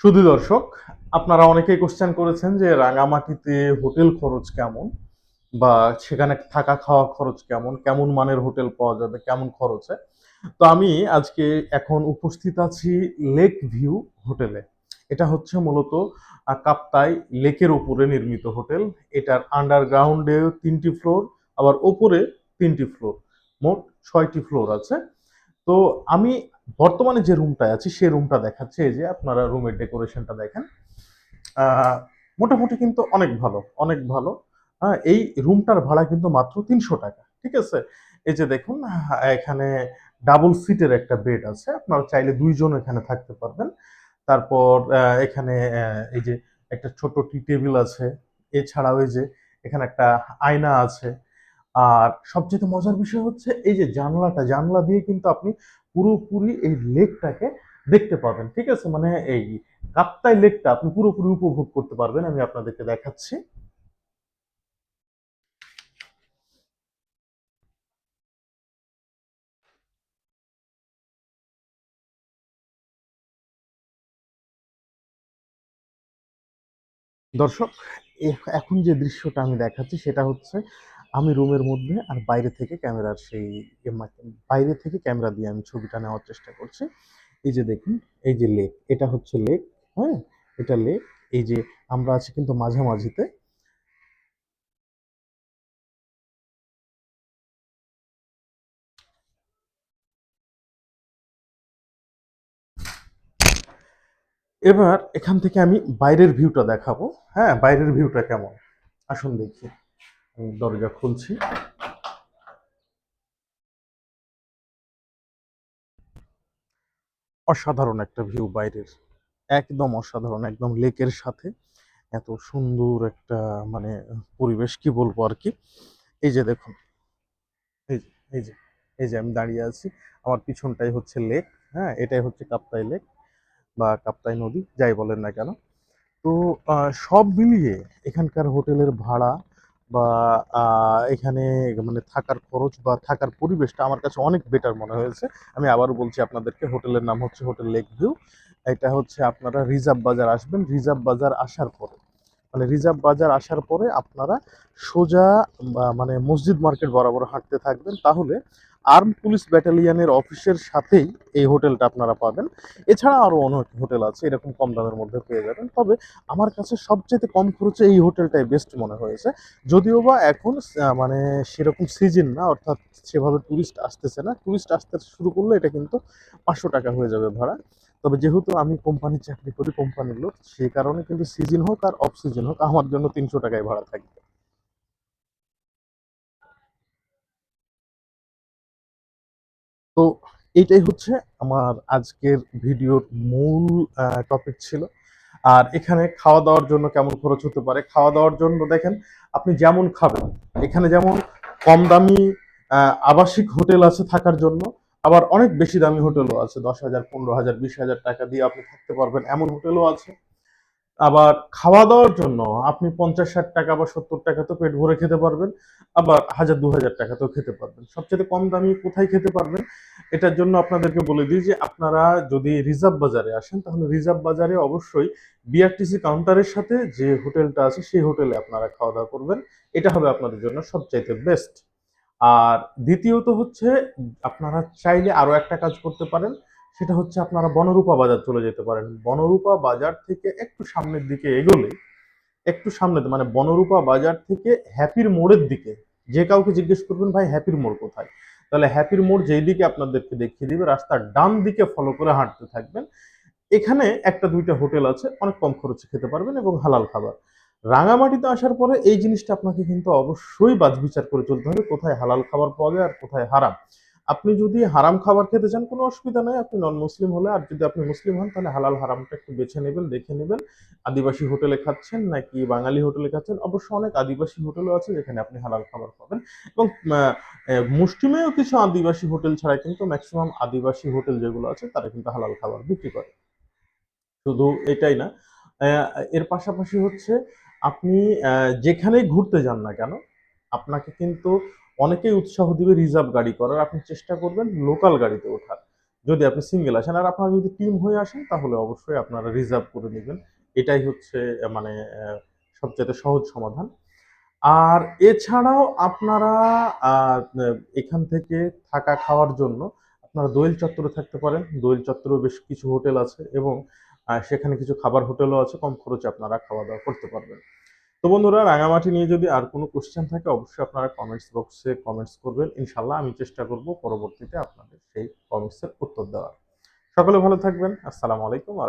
শুধু দর্শক, আপনারা অনেকেই কোশ্চেন করেছেন যে রাঙামাটিতে হোটেল খরচ কেমন বা সেখানে থাকা খাওয়া খরচ কেমন কেমন মানের হোটেল পাওয়া যাবে, কেমন খরচে? তো আমি আজকে এখন উপস্থিত আছি লেক ভিউ হোটেলে। এটা হচ্ছে মূলত কাপ্তাই লেকের উপরে নির্মিত হোটেল। এটার আন্ডারগ্রাউন্ডে তিনটি ফ্লোর আবার ওপরে তিনটি ফ্লোর মোট ছয়টি ফ্লোর আছে। তো আমি বর্তমানে যে রুমটায় আছি সেই রুমটা দেখাচ্ছে এই যে আপনারা রুমের ডেকোরেশনটা দেখেন। মোটামুটি কিন্তু অনেক ভালো অনেক ভালো। হ্যাঁ এই রুমটার ভাড়া কিন্তু মাত্র তিনশো টাকা, ঠিক আছে? এই যে দেখুন এখানে ডাবল সিটের একটা বেড আছে, আপনারা চাইলে দুইজন এখানে থাকতে পারবেন। তারপর এখানে এই যে একটা ছোট টি টেবিল আছে, এছাড়াও এই যে এখানে একটা আয়না আছে আর সবচেয়ে মজার বিষয় হচ্ছে এই যে জানলাটা, জানলা দিয়ে কিন্তু আপনি পুরোপুরি এই লেকটাকে দেখতে পাবেন, ঠিক আছে? মানে এই কাপ্তাই লেকটা আপনি পুরোপুরি উপভোগ করতে পারবেন, আমি আপনাদেরকে দেখাচ্ছি। দর্শক এখন যে দৃশ্যটা আমি দেখাচ্ছি সেটা হচ্ছে আমি রুমের মধ্যে আর বাইরে থেকে ক্যামেরার সেই বাইরে থেকে ক্যামেরা দিয়ে আমি ছবিটা নেওয়ার চেষ্টা করছি। এই যে দেখুন, এই যে লেক, এটা হচ্ছে লেক হ্যাঁ? এটা লেক, এই যে আমরা আছি কিন্তু মাঝামাঝিতে। এবার এখান থেকে আমি বাইরের ভিউটা দেখাবো। হ্যাঁ বাইরের ভিউটা কেমন? আসুন দেখি। দরজা খুলছি। অসাধারণ একটা ভিউ বাইরের। একদম অসাধারণ, একদম লেকের সাথে। এত সুন্দর একটা মানে পরিবেশ, কি বলব আর কি? এই যে দেখুন, এই যে এই যে এই যে আমি দাঁড়িয়ে আছি। আমার পিছনটাই হচ্ছে লেক হ্যাঁ এটাই হচ্ছে কাপ্তাই লেক বা কাপ্তাই নদী, যাই বলেন না কেন। তো সব মিলিয়ে এখানকার হোটেলের ভাড়া বা এখানে মানে থাকার খরচ বা থাকার পরিবেশটা আমার কাছে অনেক বেটার মনে হয়েছে। আমি আবারও বলছি আপনাদেরকে, হোটেলের নাম হচ্ছে হোটেল লেক ভিউ এটা হচ্ছে আপনারা রিজার্ভ বাজার আসবেন। রিজার্ভ বাজার আসার পরে মানে রিজার্ভ বাজার আসার পরে আপনারা সোজা মানে মসজিদ মার্কেট বরাবর হাঁটতে থাকবেন। তাহলে আর্ম পুলিশ ব্যাটালিয়ানের অফিসের সাথেই এই হোটেলটা আপনারা পাবেন। এছাড়া আরও অনেক হোটেল আছে, এরকম কম দামের মধ্যে পেয়ে যাবেন। তবে আমার কাছে সবচেয়ে কম খরচে এই হোটেলটাই বেস্ট মনে হয়েছে। যদিও বা এখন মানে সেরকম সিজন না, অর্থাৎ সেভাবে টুরিস্ট আসতেছে না। টুরিস্ট আসতে শুরু করলে এটা কিন্তু পাঁচশো টাকা হয়ে যাবে ভাড়া। তবে যেহেতু আমি কোম্পানির চাকরি করি, কোম্পানির লোক সেই কারণে কিন্তু সিজন হোক আর অফ সিজন হোক, আমার জন্য তিনশো টাকায় ভাড়া থাকবে। তো এইটাই হচ্ছে আমার আজকের ভিডিওর মূল টপিক ছিল। আর এখানে খাওয়া দাওয়ার জন্য কেমন খরচ হতে পারে? খাওয়া দাওয়ার জন্য দেখেন, আপনি যেমন খাবেন, এখানে যেমন কম দামি আবাসিক হোটেল আছে থাকার জন্য আবার অনেক বেশি দামি হোটেলও আছে, দশ হাজার, পনেরো হাজার, বিশ হাজার টাকা দিয়ে আপনি থাকতে পারবেন, এমন হোটেলও আছে। আবার খাওয়া দাওয়ার জন্য আপনি পঞ্চাশ, ষাট টাকা বা সত্তর টাকা তো পেট ভরে খেতে পারবেন, আবার হাজার, দু হাজার টাকাতেও খেতে পারবেন। সবচেয়ে কম দামি কোথায় খেতে পারবেন? এটার জন্য আপনাদেরকে বলে দিই যে আপনারা যদি রিজার্ভ বাজারে আসেন, তাহলে রিজার্ভ বাজারে অবশ্যই বিআরটিসি কাউন্টারের সাথে যে হোটেলটা আছে, সেই হোটেলে আপনারা খাওয়া দাওয়া করবেন। এটা হবে আপনাদের জন্য সবচাইতে বেস্ট আর দ্বিতীয়ত হচ্ছে, আপনারা চাইলে আরও একটা কাজ করতে পারেন। সেটা হচ্ছে আপনারা বনরূপা বাজার চলে যেতে পারেন। বনরূপা বাজার থেকে একটু সামনের দিকে এগোলে, একটু সামনে মানে বনরূপা বাজার থেকে হ্যাপির মোড়ের দিকে, যে কাউকে জিজ্ঞেস করবেন, ভাই, হ্যাপির মোড় কোথায়? তাহলে হ্যাপির মোড় যেই দিকে আপনাদেরকে দেখিয়ে দিবে, রাস্তার ডান দিকে ফলো করে হাঁটতে থাকবেন। এখানে একটা দুইটা হোটেল আছে, অনেক কম খরচে খেতে পারবেন এবং হালাল খাবার। রাঙামাটিতে আসার পরে এই জিনিসটা আপনাকে কিন্তু অবশ্যই বাছবিচার করে চলতে হবে। কোথায় হালাল খাবার পাওয়া যায় আর কোথায় হারাম। আপনি যদি হারাম খাবার খেতে চান, কোনো অসুবিধা নাই। আপনি নন মুসলিম হলে, আর যদি আপনি মুসলিম হন, তাহলে হালাল হারামটা একটু বেছে নেবেন, দেখে নেবেন। আদিবাসী হোটেলে খাচ্ছেন নাকি বাঙালি হোটেলে খাচ্ছেন, অবশ্য অনেক আদিবাসী হোটেলও আছে যেখানে আপনি হালাল খাবার পাবেন। এবং মুষ্টিমেয় কিছু আদিবাসী হোটেল ছাড়া কিন্তু ম্যাক্সিমাম আদিবাসী হোটেল যেগুলো আছে, তারা কিন্তু হালাল খাবার বিক্রি করে। শুধু এটাই না এর পাশাপাশি হচ্ছে আপনি যেখানেই ঘুরতে যান না কেন, আপনাকে কিন্তু অনেকেই উৎসাহ দিবে রিজার্ভ গাড়ি করার। আপনি চেষ্টা করবেন লোকাল গাড়িতে ওঠার। যদি আপনি সিঙ্গেল আসেন, আর আপনারা যদি টিম হয়ে আসেন, তাহলে অবশ্যই আপনারা রিজার্ভ করে নেবেন। এটাই হচ্ছে মানে সবচেয়ে সহজ সমাধান। আর এছাড়াও আপনারা এখান থেকে থাকা খাওয়ার জন্য আপনারা দোয়েল চত্বরে থাকতে পারেন। দোয়েল চত্বরেও বেশ কিছু হোটেল আছে এবং সেখানে কিছু খাবার হোটেলও আছে, কম খরচে আপনারা খাওয়া দাওয়া করতে পারবেন। তো বন্ধুরা, রাঙামাটি নিয়ে যদি আর কোনো কোশ্চেন থাকে, অবশ্যই আপনারা কমেন্টস বক্সে কমেন্টস করবেন। ইনশাল্লাহ আমি চেষ্টা করব পরবর্তীতে আপনাদের সেই কমেন্টসের উত্তর দেওয়ার। সকলে ভালো থাকবেন। আসসালামু আলাইকুম আ